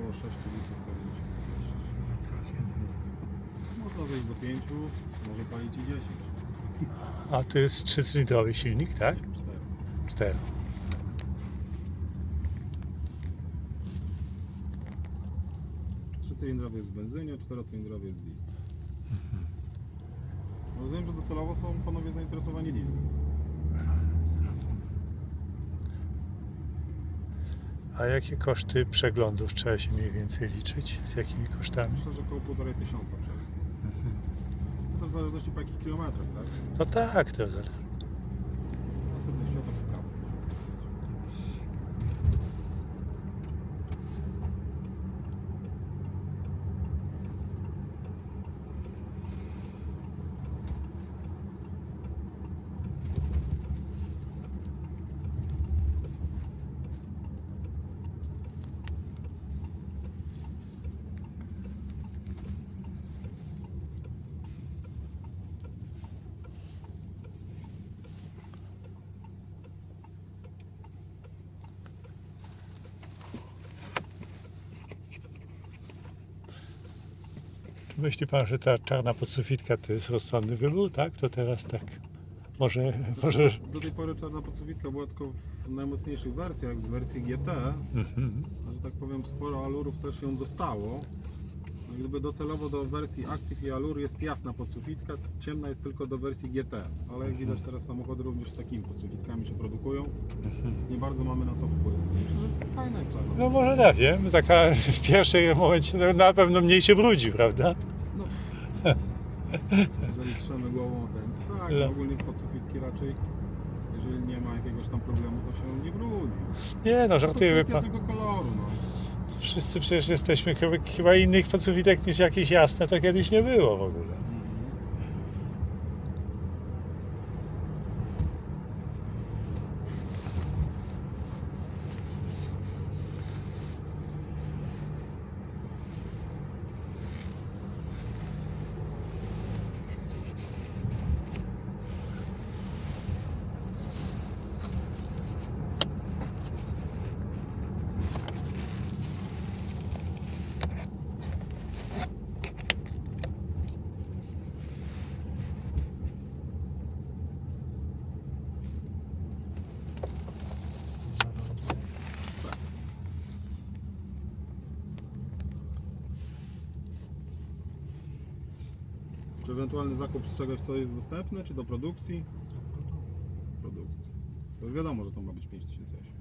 Około 6 litrów pomieścić. Można wejść do 5, może palić i 10. A to jest 3-cylindrowy silnik, tak? 4. 4. Trzycylindrowy jest w benzynie, czterocylindrowy jest w dieslu. Rozumiem, że docelowo są panowie zainteresowani dieslem. A jakie koszty przeglądów trzeba się mniej więcej liczyć? Z jakimi kosztami? Myślę, że około 1,5 tysiąca przejdzie. To w zależności po jakich kilometrach, tak? No tak, to zależy. Następny światło Myśli pan, że ta czarna podsufitka to jest rozsądny wybór, tak? To teraz tak. Może, może. Do tej pory czarna podsuwitka była tylko w najmocniejszych wersjach, w wersji GT, Mhm. że tak powiem sporo alurów też ją dostało. No, Gdyby docelowo do wersji Active i Allure jest jasna podsufitka, ciemna jest tylko do wersji GT, ale jak widać teraz samochody również z takimi podsufitkami się produkują. Nie bardzo mamy na to wpływ. Fajna czarna. No może ja wiem, taka w pierwszym momencie no, na pewno mniej się brudzi, prawda? No. Jeżeli trzemy głową ten, to tak, No. ogólnie podsufitki raczej, jeżeli nie ma jakiegoś tam problemu, to się nie brudzi. Nie no, To żartuję kwestia pan. tylko koloru, no. Wszyscy przecież jesteśmy chyba, innych podsufitek niż jakieś jasne, to kiedyś nie było w ogóle. Czy ewentualny zakup z czegoś, co jest dostępne, czy do produkcji? Produkcji. To już wiadomo, że to ma być 5008. Jak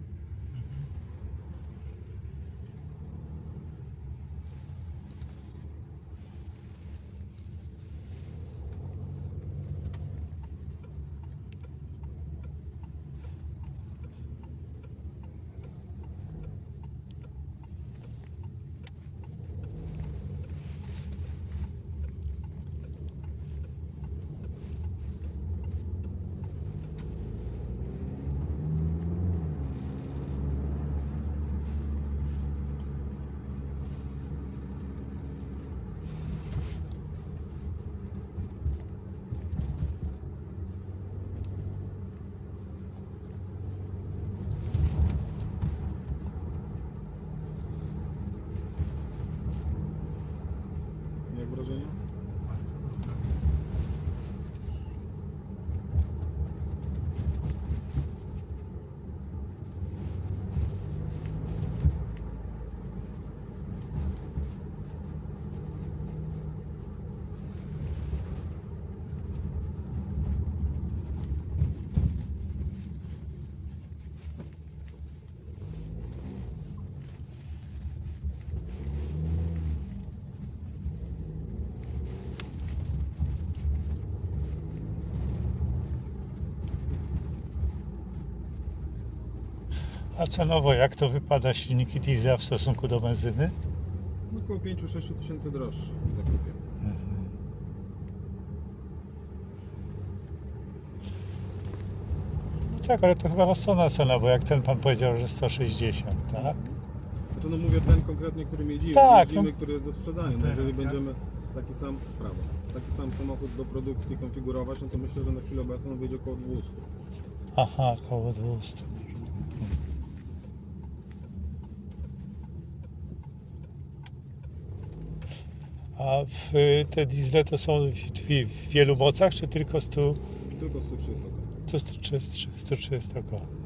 wrażenia? A cenowo jak to wypada silniki diesla w stosunku do benzyny? No około 5-6 tysięcy droższy w zakupie. No tak, ale to chyba rozsądna cena, bo jak ten pan powiedział, że 160, tak? Znaczy no mówię ten konkretnie, który jeździmy, Tak, jeździmy no. który jest do sprzedania. No Teraz, jeżeli ja? będziemy taki sam, prawo, taki sam samochód do produkcji konfigurować, no to myślę, że na chwilę obecną wyjdzie około 200. Aha, około 200. A w, te diesle to są w, w, w wielu mocach, czy tylko 100, Tylko 130 koła. 130, 130 koła?